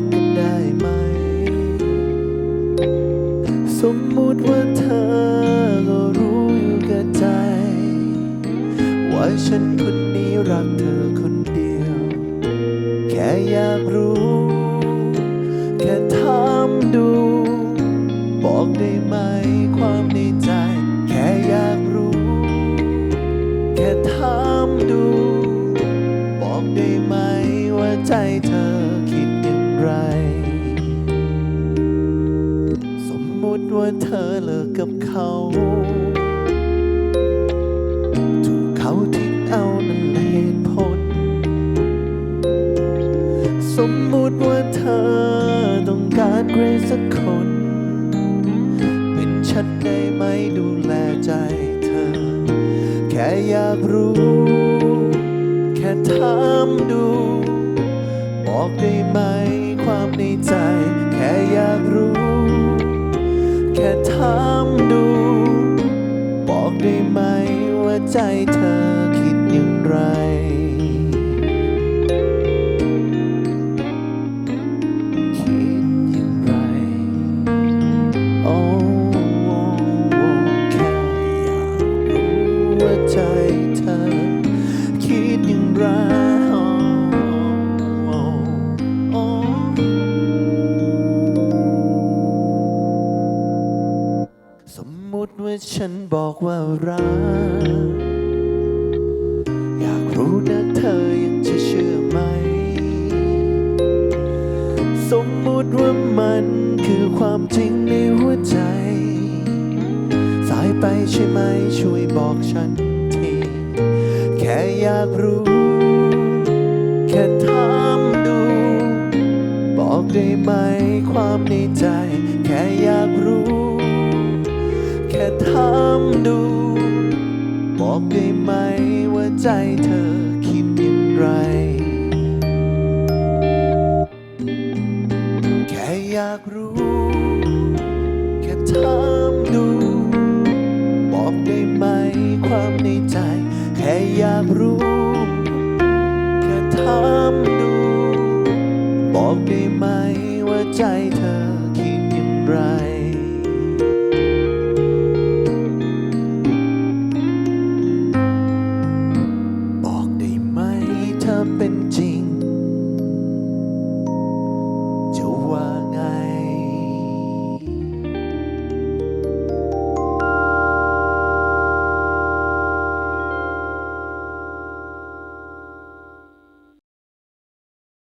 กกันได้ไหม สมมุติว่าเธอก็รู้อยู่กับใจ ว่าฉันคนนี้รักเธอคนเดียว แค่อยากรู้ แค่ถามดู บอกได้ไหมความในใจ แค่อยากรู้ แค่ถามดู บอกได้ไหมว่าใจเธอ สมมุติว่าเธอเลิกกับเขา ถูกเขาทิ้งเอานั่นแหละเหตุผล สมมุติว่าเธอต้องการใครสักคน เป็นฉันได้ไหมดูแลใจเธอ แค่อยากรู้ แค่ถามดู บอกได้ไหมความในใจ แค่อยากรู้ ค่ถามดู บอกได้ไหมว่าใจเธอคิดอย่างไร คิดอย่างไร โอ้แค่อยากรู้ว่าใจเธอ คิดอย่างไร ว่าฉันบอกว่ารัก อยากรู้นะเธอยังจะเชื่อไหม สมมุติว่ามันคือความจริงในหัวใจ สายไปใช่ไหมช่วยบอกฉันที แค่อยากรู้ แค่ถามดู บอกได้ไหมความในใจ แค่อยากรู้ ถามดู บอกได้ไหมว่าใจเธอคิดอย่างไร แค่อยากรู้ แค่เธอ